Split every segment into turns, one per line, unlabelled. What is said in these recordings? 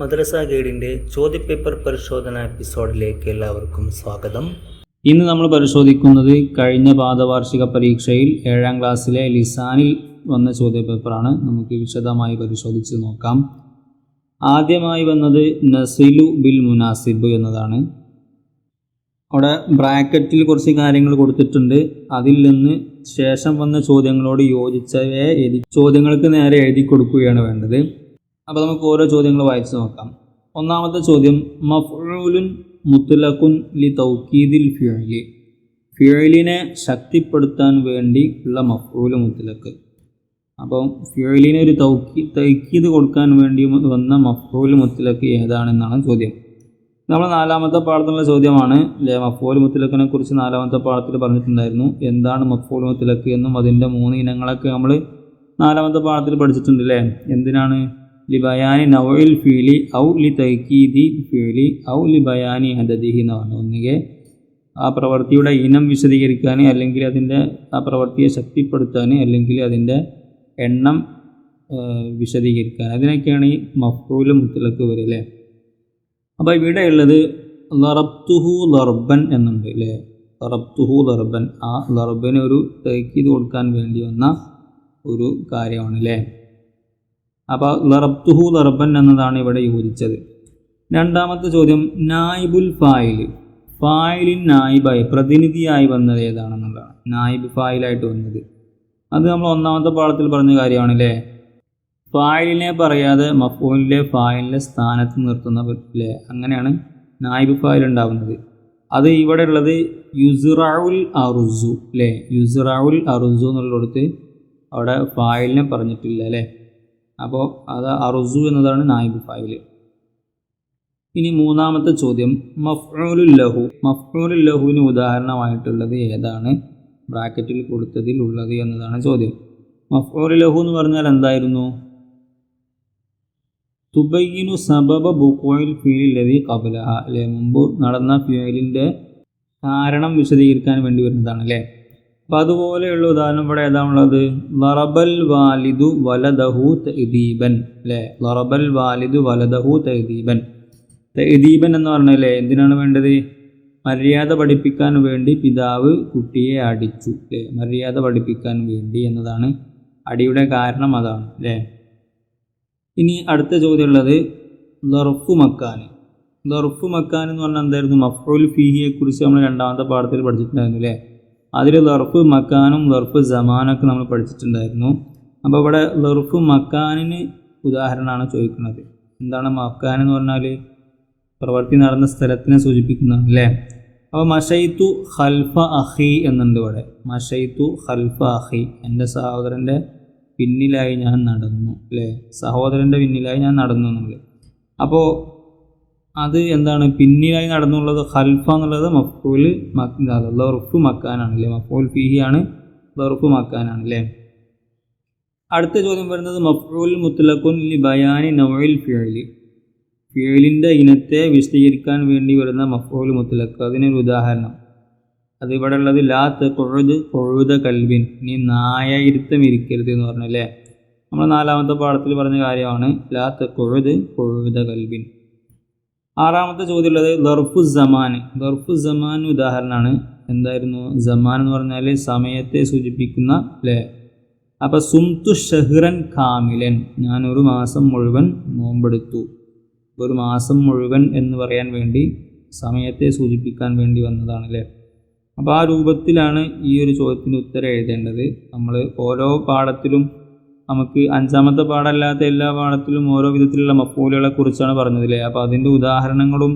മദ്രസ ഗൈഡിന്റെ ചോദ്യപേപ്പർ പരിശോധന എപ്പിസോഡിലേക്ക് എല്ലാവർക്കും സ്വാഗതം.
ഇന്ന് നമ്മൾ പരിശോധിക്കുന്നത് കഴിഞ്ഞ പാദവാർഷിക പരീക്ഷയിൽ ഏഴാം ക്ലാസ്സിലെ ലിസാനിൽ വന്ന ചോദ്യപേപ്പറാണ്. നമുക്ക് വിശദമായി പരിശോധിച്ച് നോക്കാം. ആദ്യമായി വന്നത് നസിലു ബിൽ മുനാസിബ് എന്നതാണ്. അവിടെ ബ്രാക്കറ്റിൽ കുറച്ച് കാര്യങ്ങൾ കൊടുത്തിട്ടുണ്ട്. അതിൽ നിന്ന് ശേഷം വന്ന ചോദ്യങ്ങളോട് യോജിച്ചവയെ ചോദ്യങ്ങൾക്ക് നേരെ എഴുതി കൊടുക്കുകയാണ് വേണ്ടത്. അപ്പോൾ നമുക്ക് ഓരോ ചോദ്യങ്ങൾ വായിച്ചു നോക്കാം. ഒന്നാമത്തെ ചോദ്യം മഫ്ഊലുൻ മുത്തലഖുൻ ലി തൗക്കീദിൽ ഫിഴലി ഫിഴലിനെ ശക്തിപ്പെടുത്താൻ വേണ്ടി ഉള്ള മഫ്ഊൽ മുത്തലക്ക് അപ്പോൾ ഫിഴലിനെ ഒരു തൗക്കി തൈക്കീത് കൊടുക്കാൻ വേണ്ടി വന്ന മഫ്ഊൽ മുത്തലക്ക് ഏതാണെന്നാണ് ചോദ്യം. നമ്മൾ നാലാമത്തെ പാഠത്തിലുള്ള ചോദ്യമാണ് അല്ലേ മഫൂൽ മുത്തലക്കിനെ കുറിച്ച് നാലാമത്തെ പാഠത്തിൽ പറഞ്ഞിട്ടുണ്ടായിരുന്നു. എന്താണ് മഫോൽ മുത്തലക്ക് എന്നും അതിന്റെ മൂന്ന് ഇനങ്ങളൊക്കെ നമ്മൾ നാലാമത്തെ പാഠത്തിൽ പഠിച്ചിട്ടുണ്ട് അല്ലേ എന്തിനാണ്? ലി ബയാനി നവയിൽ ഫീലി ഔ ലി തൈക്കീദി ഫീലി ഔ ലിബയാനി ഹദദിഹി എന്ന് പറഞ്ഞു. ഒന്നുകിൽ ആ പ്രവൃത്തിയുടെ ഇനം വിശദീകരിക്കാൻ അല്ലെങ്കിൽ അതിന്റെ ആ പ്രവൃത്തിയെ ശക്തിപ്പെടുത്താൻ അല്ലെങ്കിൽ അതിന്റെ എണ്ണം വിശദീകരിക്കാൻ അതിനൊക്കെയാണ് ഈ മഫൂൽ മുത്തലക്ക് വരിക അല്ലേ? അപ്പോൾ ഇവിടെ ഉള്ളത് ലറബ്തുഹു ലർബൻ എന്നുണ്ട് അല്ലേ? ലറബ്തുഹു ലർബൻ. ആ ലർബന് ഒരു തേക്കീത് കൊടുക്കാൻ വേണ്ടി വന്ന ഒരു കാര്യമാണ് അല്ലേ? അപ്പോൾ ലറബ്തുഹു ലറബൻ എന്നതാണ് ഇവിടെ യോജിച്ചത്. രണ്ടാമത്തെ ചോദ്യം നായിബുൽ ഫായിൽ. ഫായിലിൻ നായിബായി പ്രതിനിധിയായി വന്നത് ഏതാണെന്നുള്ളതാണ്. നായിബ് ഫായിലായിട്ട് വന്നത്. അത് നമ്മൾ ഒന്നാമത്തെ പാഠത്തിൽ പറഞ്ഞ കാര്യമാണല്ലേ? ഫായിലിനെ പറയാതെ മഫൂലിലെ ഫായിലിന്റെ സ്ഥാനത്ത് നിർത്തുന്ന പറ്റില്ലേ അങ്ങനെയാണ് നായിബ് ഫായിൽ ഉണ്ടാവുന്നത്. അത് ഇവിടെ ഉള്ളത് യുസുറാവുൽ അറുസു അല്ലേ യുസുറാവുൽ അറുസു എന്നുള്ളിടത്ത് അവിടെ ഫായിലിനെ പറഞ്ഞിട്ടില്ല അല്ലേ അപ്പോൾ അത് അറുസു എന്നതാണ് നായിബ് ഫായിൽ ഇനി മൂന്നാമത്തെ ചോദ്യം. മഫ്ഊലുൽ ലഹു. മഫ്ഊലുൽ ലഹുവിന് ഉദാഹരണമായിട്ടുള്ളത് ഏതാണ്? ബ്രാക്കറ്റിൽ കൊടുത്തതിൽ ഉള്ളത് എന്നതാണ് ചോദ്യം. മഫ്ഊലുൽ ലഹു എന്ന് പറഞ്ഞാൽ എന്തായിരുന്നു? തുബയ്യനു സബബ ബുക്കോയിൽ ഫീലില്ലതി കബലഹ അല്ലെ? മുമ്പ് നടന്ന ഫീലിന്റെ കാരണം വിശദീകരിക്കാൻ വേണ്ടി വരുന്നതാണ് അല്ലേ? അപ്പം അതുപോലെയുള്ള ഉദാഹരണം ഇവിടെ ഏതാണുള്ളത് ലറബൽ വാലിദു വലദഹു തൈദീബൻ അല്ലേ ലറബൽ വാലിദു വലദഹു തൈദീബൻ തൈദീബൻ എന്ന് പറഞ്ഞല്ലേ? എന്തിനാണ് വേണ്ടത്? മര്യാദ പഠിപ്പിക്കാൻ വേണ്ടി പിതാവ് കുട്ടിയെ അടിച്ചു. അല്ലേ മര്യാദ പഠിപ്പിക്കാൻ വേണ്ടി എന്നതാണ് അടിയുടെ കാരണം അതാണ്. അല്ലേ ഇനി അടുത്ത ചോദ്യം ഉള്ളത് ദർഫു മക്കാൻ ദർഫു മക്കാൻ എന്ന് പറഞ്ഞാൽ എന്തായിരുന്നു? മഫ്റുൽ ഫീഹിയെക്കുറിച്ച് നമ്മൾ രണ്ടാമത്തെ പാഠത്തിൽ പഠിച്ചിട്ടുണ്ടായിരുന്നു. അല്ലേ അതിൽ ലർഫ് മക്കാനും ലർഫ് ജമാനൊക്കെ നമ്മൾ പഠിച്ചിട്ടുണ്ടായിരുന്നു. അപ്പോൾ ഇവിടെ ലർഫ് മക്കാനിന് ഉദാഹരണമാണ് ചോദിക്കുന്നത്. എന്താണ് മക്കാൻ എന്ന് പറഞ്ഞാൽ? പ്രവൃത്തി നടന്ന സ്ഥലത്തിനെ സൂചിപ്പിക്കുന്നതാണ് അല്ലേ? അപ്പോൾ മഷൈത്തു ഖൽഫ അഹി എന്നുണ്ട് ഇവിടെ. മഷൈത്തു ഖൽഫ അഹി. എന്റെ സഹോദരന്റെ പിന്നിലായി ഞാൻ നടന്നു അല്ലേ? സഹോദരന്റെ പിന്നിലായി ഞാൻ നടന്നു എന്നുള്ളത്. അപ്പോൾ അത് എന്താണ്? പിന്നിലായി നടന്നുള്ളത് ഖൽഫ എന്നുള്ളത് മഫൂൽ ലറുഫ് മക്കാനാണ് അല്ലേ? മഫൂൽ ആണ് ലറുഫ് മക്കാനാണ് അല്ലേ? അടുത്ത ചോദ്യം വരുന്നത് മഫൂൽ മുത്തലഖുൻ ബയാനി നവയിൽ ഫിയലി ഫിയലിന്റെ ഇനത്തെ വിശദീകരിക്കാൻ വേണ്ടി വരുന്ന മഫൂൽ മുത്തലഖ്. അതിനൊരു ഉദാഹരണം. അത് ഇവിടെ ഉള്ളത് ലാ കൊഴുത് കൊഴുത കൽവിൻ നീ നായയിരുത്തം ഇരിക്കരുത് എന്ന് പറഞ്ഞല്ലേ നമ്മൾ നാലാമത്തെ പാഠത്തിൽ പറഞ്ഞ കാര്യമാണ് ലാ കൊഴുത് കൊഴുത കൽവിൻ ആറാമത്തെ ചോദ്യം ഉള്ളത് ദർഫു ജമാൻ ദർഫു ജമാൻ ഉദാഹരണമാണ്. എന്തായിരുന്നു? ജമാൻ എന്ന് പറഞ്ഞാൽ സമയത്തെ സൂചിപ്പിക്കുന്ന ലേ. അപ്പം സുംതു ഷഹ്റൻ കാമിലൻ. ഞാൻ ഒരു മാസം മുഴുവൻ നോമ്പെടുത്തു. ഒരു മാസം മുഴുവൻ എന്ന് പറയാൻ വേണ്ടി സമയത്തെ സൂചിപ്പിക്കാൻ വേണ്ടി വന്നതാണ് അല്ലേ അപ്പോൾ ആ രൂപത്തിലാണ് ഈ ഒരു ചോദ്യത്തിന് ഉത്തരം എഴുതേണ്ടത്. നമ്മൾ ഓരോ പാഠത്തിലും നമുക്ക് അഞ്ചാമത്തെ പാടല്ലാത്ത എല്ലാ പാഠത്തിലും ഓരോ വിധത്തിലുള്ള മഫൂലുകളെ കുറിച്ചാണ് പറഞ്ഞതില്ലേ അപ്പോൾ അതിന്റെ ഉദാഹരണങ്ങളും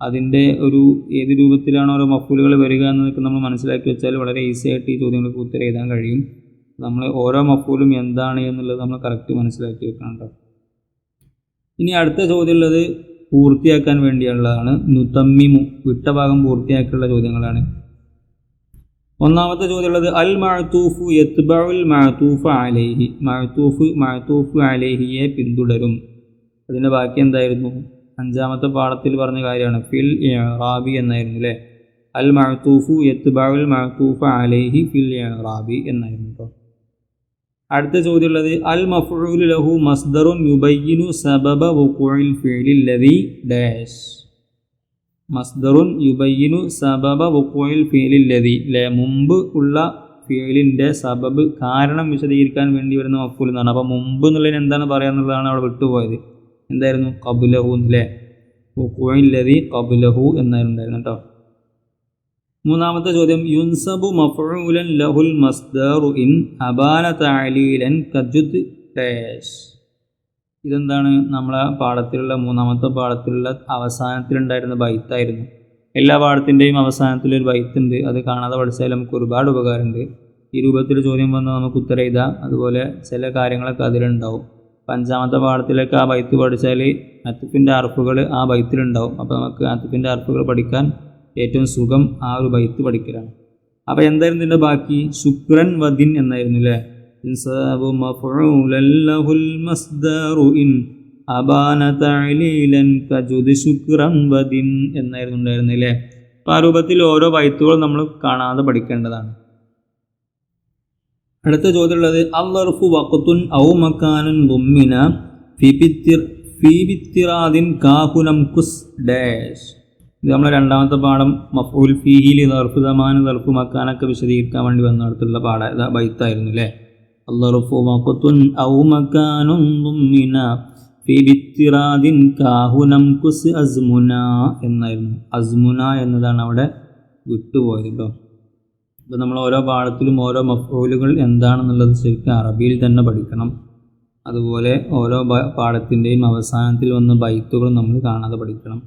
അതിന്റെ ഒരു ഏത് രൂപത്തിലാണ് ഓരോ മഫൂലുകൾ വരിക എന്നതൊക്കെ നമ്മൾ മനസ്സിലാക്കി വെച്ചാൽ വളരെ ഈസി ആയിട്ട് ഈ ചോദ്യങ്ങൾക്ക് ഉത്തരം എഴുതാൻ കഴിയും. നമ്മൾ ഓരോ മഫൂലും എന്താണ് എന്നുള്ളത് നമ്മൾ കറക്റ്റ് മനസ്സിലാക്കി വെക്കണം ഇനി അടുത്ത ചോദ്യം ഉള്ളത് പൂർത്തിയാക്കാൻ വേണ്ടിയുള്ളതാണ്. നുതമ്മിമു വിട്ട ഭാഗം പൂർത്തിയാക്കിയുള്ള ചോദ്യങ്ങളാണ്. ഒന്നാമത്തെ ചോദ്യം ഉള്ളത് അൽ മഴത്തൂഫു യത്ബഉൽ മഅത്തൂഫ അലൈഹി. മഴത്തൂഫ് മഴത്തൂഫ് അലൈഹിയെ പിന്തുടരും. അതിന്റെ ബാക്കി എന്തായിരുന്നു? അഞ്ചാമത്തെ പാഠത്തിൽ പറഞ്ഞ കാര്യമാണ് ഫിൽ റാബി എന്നായിരുന്നു അല്ലേ അൽ മഴത്തൂഫു യത്ബഉൽ മഅത്തൂഫ അലൈഹി ഫിൽ റാബി എന്നായിരുന്നു കേട്ടോ അടുത്ത ചോദ്യമുള്ളത് അൽ മഫുലഹു ലഹു മസ്ദറുൻ യുബയ്യിനു സബബ ഫിഅലിൽ ലദി ഡാഷ്. മസ്ദറുൻ യുബയ്യിനു സബബ വുക്കോയിൽ ഫീലില്ലതി അല്ലെ മുമ്പ് ഉള്ള ഫീലിന്റെ സബബ് കാരണം വിശദീകരിക്കാൻ വേണ്ടി വരുന്ന മഫൂൽ എന്നാണ്. അപ്പോൾ മുമ്പ് എന്നുള്ളതിന് എന്താണ് പറയാന്നുള്ളതാണ് അവിടെ വിട്ടുപോയത്. എന്തായിരുന്നു? കബുലഹു എന്നല്ലേ വുക്കോയില്ലതി കബുലഹു എന്നായിരുന്നു കേട്ടോ. മൂന്നാമത്തെ ചോദ്യം. യുൻസബു മഫുലൻ ലഹുൽ മസ്ദറു ഇൻ അബാന താലീലൻ കജുദ് ഇതെന്താണ്? നമ്മളെ പാഠത്തിലുള്ള മൂന്നാമത്തെ പാഠത്തിലുള്ള അവസാനത്തിലുണ്ടായിരുന്ന ബൈത്തായിരുന്നു. എല്ലാ പാഠത്തിന്റെയും അവസാനത്തിൽ ഒരു ബൈത്തുണ്ട്. അത് കാണാതെ പഠിച്ചാൽ നമുക്ക് ഒരുപാട് ഉപകാരമുണ്ട്. ഈ രൂപത്തിൽ ചോദ്യം വന്നാൽ നമുക്ക് ഉത്തരം എഴുതാം. അതുപോലെ ചില കാര്യങ്ങളൊക്കെ അതിലുണ്ടാവും. അപ്പം അഞ്ചാമത്തെ പാഠത്തിലൊക്കെ ആ ബൈത്ത് പഠിച്ചാൽ അത്തുപ്പിന്റെ അർഫുകൾ ആ ബൈത്തിലുണ്ടാവും. അപ്പോൾ നമുക്ക് അത്തുപ്പിന്റെ അർഫുകൾ പഠിക്കാൻ ഏറ്റവും സുഖം ആ ഒരു ബൈത്ത് പഠിക്കലാണ്. അപ്പോൾ എന്തായിരുന്നു ഇതിന്റെ ബാക്കി? ശുക്രൻ വദിൻ എന്നായിരുന്നു അല്ലേ? ഇൻസാബു مفعولا له المصدر ഇൻ അബാന تعليلا കജുദ് شكرا വദിൻ എന്നായിരുന്നു ല്ലേ? പാരൂപത്തിൽ ഓരോ വൈത്തുകളും നമ്മൾ കാണാതെ പഠിക്കേണ്ടതാണ്. അടുത്ത ചോദ്യമുള്ളത് അള്ളർഫു വക്കുത്തുൻ ഔ മക്കാനുൻ ബുമ്മിന ഫിബിത്തിർ ഫീബിത്തിറാദിൻ കാഹുനം കുസ് ഡാഷ്. ഇത് നമ്മളെ രണ്ടാമത്തെ പാഠം മഫൂൽ ഫീഹിൽ ദർഫ് ദമാൻ മക്കാനൊക്കെ വിശദീകരിക്കാൻ വേണ്ടി വന്നിടത്തുള്ള പാഠ ബൈത്തായിരുന്നു അല്ലേ അള്ളർഫു വഖത്തുൻ ഔ മക്കാനുൻ ദുമ്മിന ഫിബിത്തിറാദിൻ കാഹുനം കുസ് അസ്മുന എന്നായിരുന്നു. അസ്മുന എന്നതാണ് അവിടെ വിട്ടുപോയത് കേട്ടോ അപ്പോൾ നമ്മൾ ഓരോ പാഠത്തിലും ഓരോ മഫ്റൂലുകൾ എന്താണെന്നുള്ളത് ശരിക്കും അറബിയിൽ തന്നെ പഠിക്കണം. അതുപോലെ ഓരോ പാഠത്തിന്റെയും അവസാനത്തിൽ വന്ന ബൈത്തുകൾ നമ്മൾ കാണാതെ പഠിക്കണം.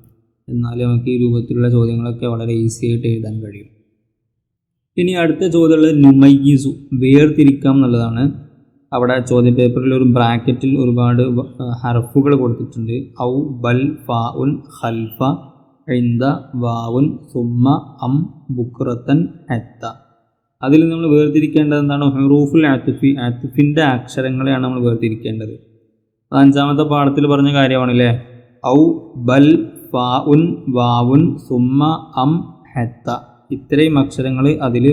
എന്നാലേ നമുക്ക് ഈ രൂപത്തിലുള്ള ചോദ്യങ്ങളൊക്കെ വളരെ ഈസി ആയിട്ട് എഴുതാൻ കഴിയും. ഇനി അടുത്ത ചോദ്യമുള്ളത് നുമയ്യിസു വേർതിരിക്കാം എന്നുള്ളതാണ്. അവിടെ ചോദ്യ പേപ്പറിൽ ഒരു ബ്രാക്കറ്റിൽ ഒരുപാട് ഹർഫുകൾ കൊടുത്തിട്ടുണ്ട്. ഔ ബൽ ഫാ ഉൻ ഖൽഫ ഇന്ദ വാവുൻ സുമ്മ അം ബുക്രത്തൻ അത്ത. അതിൽ നമ്മൾ വേർതിരിക്കേണ്ടത് എന്താണ്? ഹെറൂഫുൽ ആത്തുഫി ആത്തുഫിന്റെ അക്ഷരങ്ങളെയാണ് നമ്മൾ വേർതിരിക്കേണ്ടത്. അത് അഞ്ചാമത്തെ പാഠത്തിൽ പറഞ്ഞ കാര്യമാണല്ലേ? ഔ ബൽ ഫാ ഉൻ വാവുൻ സുമ്മ അം ഹത്ത. ഇത്രയും അക്ഷരങ്ങൾ അതിൽ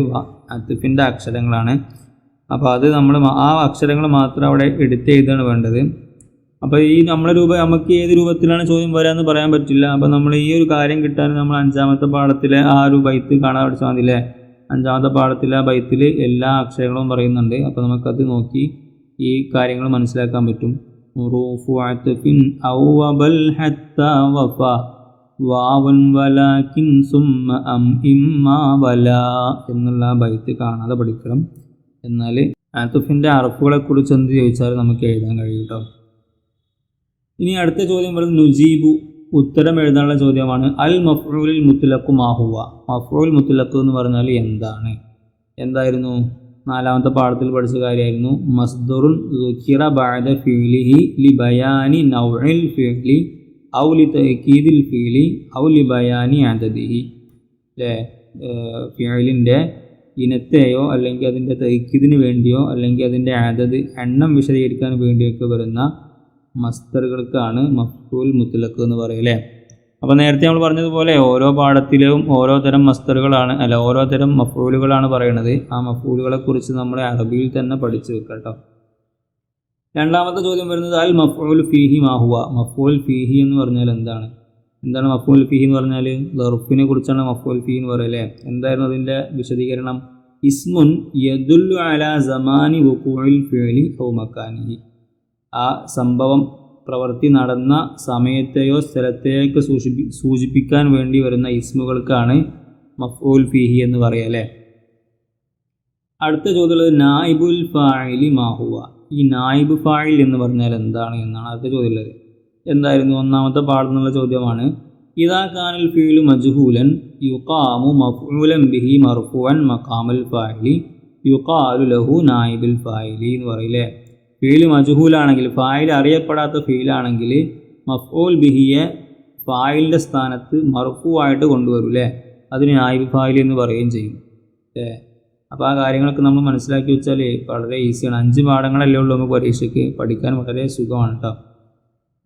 അത്തുഫിന്റെ അക്ഷരങ്ങളാണ്. അപ്പോൾ അത് നമ്മൾ ആ അക്ഷരങ്ങൾ മാത്രം അവിടെ എടുത്ത് എഴുതാണ് വേണ്ടത്. അപ്പോൾ ഈ നമ്മളെ രൂപ നമുക്ക് ഏത് രൂപത്തിലാണ് ചോദ്യം വരാമെന്ന് പറയാൻ പറ്റില്ല. അപ്പോൾ നമ്മൾ ഈ ഒരു കാര്യം കിട്ടാൻ നമ്മൾ അഞ്ചാമത്തെ പാഠത്തിലെ ആ ഒരു ബൈത്ത് കാണാൻ പഠിച്ചാൽ അഞ്ചാമത്തെ പാഠത്തിലെ ആ ബൈത്തിൽ എല്ലാ അക്ഷരങ്ങളും പറയുന്നുണ്ട്. അപ്പോൾ നമുക്കത് നോക്കി ഈ കാര്യങ്ങൾ മനസ്സിലാക്കാൻ പറ്റും. റൂഫു ഔ ഹത്ത വഫ. വാവൻ വലാക്കിൻ സുമ്മ അം ഇമ്മ വല എന്നുള്ള ബൈത്ത് കാണാതെ പഠിക്കണം. എന്നാൽ ആത്തുഫിന്റെ അറഫുകളെ കുറിച്ച് എന്ത് ചോദിച്ചാൽ നമുക്ക് എഴുതാൻ കഴിയും കേട്ടോ ഇനി അടുത്ത ചോദ്യം വരുന്നത് നുജീബു. ഉത്തരം എഴുതാനുള്ള ചോദ്യമാണ്. അൽ മഫ്റൂലിൽ മുത്തലക്കു മാഹുവ മഫ്റൂൽ മുത്തലക്ക് എന്ന് പറഞ്ഞാൽ എന്താണ്? എന്തായിരുന്നു? നാലാമത്തെ പാഠത്തിൽ പഠിച്ച കാര്യമായിരുന്നു. മസ്ദുറുൻ ബഅദ ഫീലിഹി ലി ബയാനി നൗഇൽ ഫീലി ഔ ലി ഫീലി ഔലി ബയാനി അതതിഹി അല്ലേ ഫിയലിന്റെ ഇനത്തെയോ അല്ലെങ്കിൽ അതിന്റെ തൈക്കിതിന് വേണ്ടിയോ അല്ലെങ്കിൽ അതിന്റെ അതത് എണ്ണം വിശദീകരിക്കാൻ വേണ്ടിയൊക്കെ വരുന്ന മസ്തറുകൾക്കാണ് മഫ്കൂൽ മുത്തലക്ക് എന്ന് പറയല്ലേ അപ്പോൾ നേരത്തെ നമ്മൾ പറഞ്ഞതുപോലെ ഓരോ പാഠത്തിലും ഓരോ തരം മസ്തറുകളാണ് അല്ല ഓരോ തരം മഫൂലുകളാണ് പറയണത് ആ മഫൂലുകളെക്കുറിച്ച് നമ്മൾ അറബിയിൽ തന്നെ പഠിച്ചു വെക്കാം കേട്ടോ രണ്ടാമത്തെ ചോദ്യം വരുന്നത് അൽ മഫ്ഊൽ ഫീഹി മാഹുവ മഫ്ഊൽ ഫീഹി എന്ന് പറഞ്ഞാൽ എന്താണ്? എന്താണ് മഫ്ഊൽ ഫീഹി എന്ന് പറഞ്ഞാൽ? ദർഫിനെ കുറിച്ചാണ് മഫ്ഊൽ ഫീഹി എന്ന് പറയല്ലേ എന്തായിരുന്നു അതിന്റെ വിശദീകരണം? ഇസ്മുൻ യദുല്ലു അല സമാനി വുഖൂഇൽ ഫേലി ഔ ആ സംഭവം പ്രവൃത്തി നടന്ന സമയത്തെയോ സ്ഥലത്തെയൊക്കെ സൂചിപ്പി സൂചിപ്പിക്കാൻ വേണ്ടി വരുന്ന ഇസ്മുകൾക്കാണ് മഫ്ഊൽ ഫീഹി എന്ന് പറയല്ലേ അടുത്ത ചോദ്യമുള്ളത് നായിബുൽ ഫായിലി മാഹുവ ഈ നായിബ് ഫായിൽ എന്ന് പറഞ്ഞാൽ എന്താണ് എന്നാണ് അടുത്ത ചോദ്യമുള്ളത് എന്തായിരുന്നു? ഒന്നാമത്തെ പാടുന്നുള്ള ചോദ്യമാണ്. ഇതാ കാനൽ ഫീലു മജ്ഹൂലൻ യുഖാമു മഫ്ഊലൻ ബിഹി മർഫുവൻ മഖാമൽ ഫായിലി യുഖാലു ലഹു നായിബുൽ ഫായിലി എന്ന് പറയില്ലേ ഫീൽ മജ്ഹൂലാണെങ്കിൽ ഫായിൽ അറിയപ്പെടാത്ത ഫീലാണെങ്കിൽ മഫ്ഊൽ ബിഹിയെ ഫായിലിന്റെ സ്ഥാനത്ത് മർഫു ആയിട്ട് കൊണ്ടുവരും അല്ലേ അതിന് നായിബ് ഫായിൽ എന്ന് പറയുകയും ചെയ്യും. അപ്പോൾ ആ കാര്യങ്ങളൊക്കെ നമ്മൾ മനസ്സിലാക്കി വെച്ചാൽ വളരെ ഈസിയാണ്. അഞ്ച് പാഠങ്ങളല്ലേ ഉള്ളൂ നമുക്ക് പരീക്ഷയ്ക്ക് പഠിക്കാൻ വളരെ സുഖമാണ് കേട്ടോ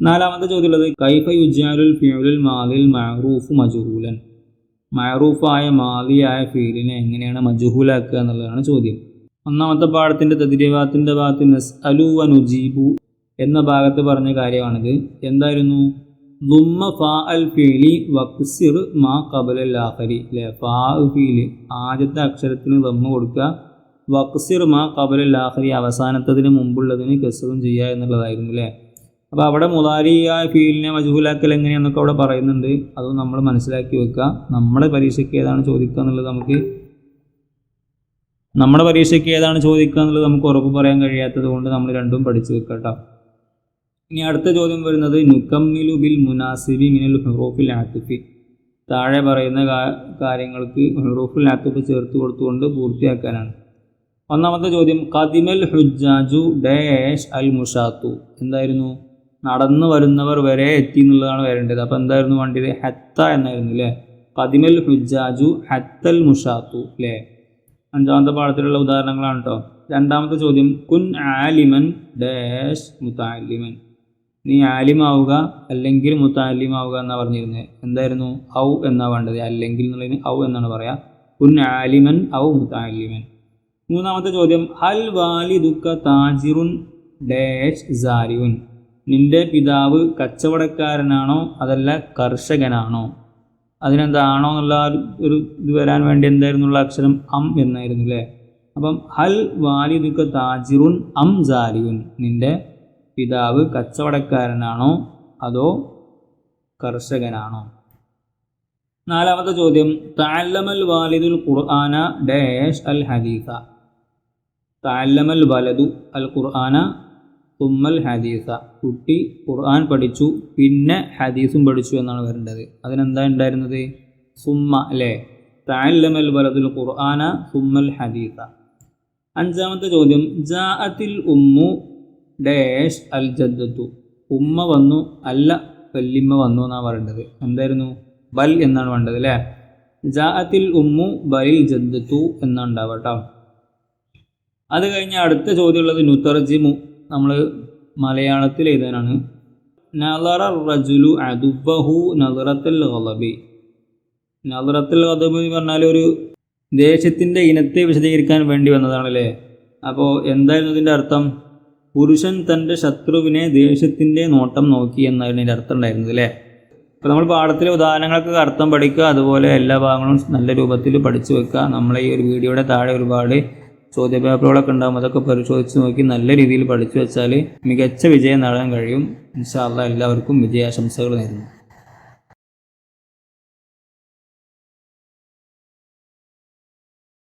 നാലാമത്തെ ചോദ്യമുള്ളത് കൈഫ യുജാലുൽ ഫീലുൽ മാലിൽ മഅറൂഫ് മജുഹൂലൻ. മഅറൂഫായ മാലിയായ ഫീലിനെ എങ്ങനെയാണ് മജുഹൂലാക്കുക എന്നുള്ളതാണ് ചോദ്യം. ഒന്നാമത്തെ പാഠത്തിന്റെ തദ്രീവാത്തിന്റെ ഭാഗത്ത് നസ് അലു വനുജീബു എന്ന ഭാഗത്ത് പറഞ്ഞ കാര്യമാണിത്. എന്തായിരുന്നു? ദുമ്മ ഫാ അൽ ഫീലി മാ അല്ലേ ഫാ ഫീൽ ആദ്യത്തെ അക്ഷരത്തിന് ദമ്മ കൊടുക്കുക. വക്സിർ മാ കബല ആഖരി അവസാനത്തതിന് മുമ്പുള്ളതിന് കെസറും ചെയ്യുക എന്നുള്ളതായിരുന്നു അല്ലേ അപ്പോൾ അവിടെ മുതാരിയായ ഫീലിനെ മജുഹുലാക്കൽ എങ്ങനെയാണെന്നൊക്കെ അവിടെ പറയുന്നുണ്ട്. അതും നമ്മൾ മനസ്സിലാക്കി വെക്കുക. നമ്മുടെ പരീക്ഷയ്ക്ക് ഏതാണ് ചോദിക്കുക എന്നുള്ളത് നമുക്ക് നമ്മുടെ പരീക്ഷയ്ക്ക് ഏതാണ് ചോദിക്കുക എന്നുള്ളത് നമുക്ക് ഉറപ്പ് പറയാൻ കഴിയാത്തത് കൊണ്ട് നമ്മൾ രണ്ടും പഠിച്ചു വെക്കാം കേട്ടോ. ഇനി അടുത്ത ചോദ്യം വരുന്നത് നുക്കമ്മിലു ബിൽ മുനാസിബി മിനൽ ഹുറൂഫിൽ ആത്തിഫി. താഴെ പറയുന്ന കാര്യങ്ങൾക്ക് ഹുറൂഫുൽ ആത്തിഫ് ചേർത്ത് കൊടുത്തുകൊണ്ട് പൂർത്തിയാക്കാനാണ്. ഒന്നാമത്തെ ചോദ്യം കദിമൽ ഹുജാജു ഡേഷ് അൽ മുഷാത്തു. എന്തായിരുന്നു? നടന്നു വരുന്നവർ വരെ എത്തി എന്നുള്ളതാണ് വരേണ്ടത്. അപ്പോൾ എന്തായിരുന്നു വണ്ടിയിൽ ഹത്ത എന്നായിരുന്നു അല്ലേ കദിമൽ ഹുജാജു ഹത്തൽ മുഷാത്തു അല്ലേ അഞ്ചാമത്തെ പാഠത്തിലുള്ള ഉദാഹരണങ്ങളാണ് കേട്ടോ രണ്ടാമത്തെ ചോദ്യം കുൻ ആലിമൻ ഡാഷ് മുത്താലിമൻ നീ ആലിമാവുക അല്ലെങ്കിൽ മുത്താലിമാവുക എന്നാണ് പറഞ്ഞിരുന്നത് എന്തായിരുന്നു? ഔ എന്നാ വേണ്ടത്? അല്ലെങ്കിൽ എന്നുള്ളതിന് ഔ എന്നാണ് പറയാ. ഉൻ ആലിമൻ ഔ മുത്താലിമൻ. മൂന്നാമത്തെ ചോദ്യം. ഹൽ വാലിദുക്ക താജിറുൻ ഡാഷ് സാരിയുൻ. നിന്റെ പിതാവ് കച്ചവടക്കാരനാണോ? അതല്ല കർഷകനാണോ? അതിനെന്താണോ എന്നുള്ള ഒരു- ഇത് വരാൻ വേണ്ടി എന്തായിരുന്നുള്ള അക്ഷരം അം എന്നായിരുന്നു അല്ലേ അപ്പം ഹൽ വാലിദുക്ക താജിറുൻ അം സാരിയുൻ. നിന്റെ പിതാവ് കച്ചവടക്കാരനാണോ അതോ കർഷകനാണോ? നാലാമത്തെ ചോദ്യം താല്ലമൽ വാലിദുൽ ഖുർആന ഡാഷ് അൽ ഹദീസ. താല്ലമൽ വലതു അൽ ഖുർആന തുമ്മൽ ഹദീസ. കുട്ടി ഖുർആൻ പഠിച്ചു പിന്നെ ഹദീസും പഠിച്ചു എന്നാണ് വരേണ്ടത്. അതിനെന്താ ഉണ്ടായിരുന്നത്? സുമ്മ അല്ലേ? താല്ലമൽ വലതുൽ ഖുർആന തുമ്മൽ ഹദീസ. അഞ്ചാമത്തെ ചോദ്യം ജാഅത്തിൽ ഉമ്മു ഡാഷ് അൽ ജദ്ദത്തു. ഉമ്മ വന്നു അല്ല വല്യമ്മ വന്നു എന്നാണ് പറയേണ്ടത്. എന്തായിരുന്നു? ബൽ എന്നാണ് വേണ്ടത് അല്ലേ? ജാഅത്തിൽ ഉമ്മു ബലിൽ ജദ്ദത്തു എന്നാണ് ഉണ്ടാവുക കേട്ടോ. അത് കഴിഞ്ഞ് അടുത്ത ചോദ്യമുള്ളത് നുത്തർജിമു നമ്മൾ മലയാളത്തിൽ എഴുതാനാണ്. നദറ റജുലു അദുബഹു നളറത്തൽ ഗലബി നളറത്തൽ ഗളബ് എന്ന് പറഞ്ഞാൽ ഒരു ദേശത്തിന്റെ ഇനത്തെ വിശദീകരിക്കാൻ വേണ്ടി വന്നതാണല്ലേ? അപ്പോൾ എന്തായിരുന്നു ഇതിന്റെ അർത്ഥം? പുരുഷൻ തന്റെ ശത്രുവിനെ ദേഷ്യത്തിന്റെ നോട്ടം നോക്കി എന്നായിരുന്നു ഇതിന്റെ അർത്ഥം ഉണ്ടായിരുന്നത് അല്ലേ? അപ്പോൾ നമ്മൾ പാഠത്തിലെ ഉദാഹരണങ്ങൾക്ക് അർത്ഥം പഠിക്കുക അതുപോലെ എല്ലാ ഭാഗങ്ങളും നല്ല രൂപത്തിൽ പഠിച്ചു വെക്കുക. നമ്മളെ ഈ ഒരു വീഡിയോയുടെ താഴെ ഒരുപാട് ചോദ്യപേപ്പറുകളൊക്കെ ഉണ്ടാകും അതൊക്കെ പരിശോധിച്ച് നോക്കി നല്ല രീതിയിൽ പഠിച്ചു വെച്ചാൽ മികച്ച വിജയം നേടാൻ കഴിയും. ഇൻഷാല്ല എല്ലാവർക്കും വിജയാശംസകൾ നേരുന്നു.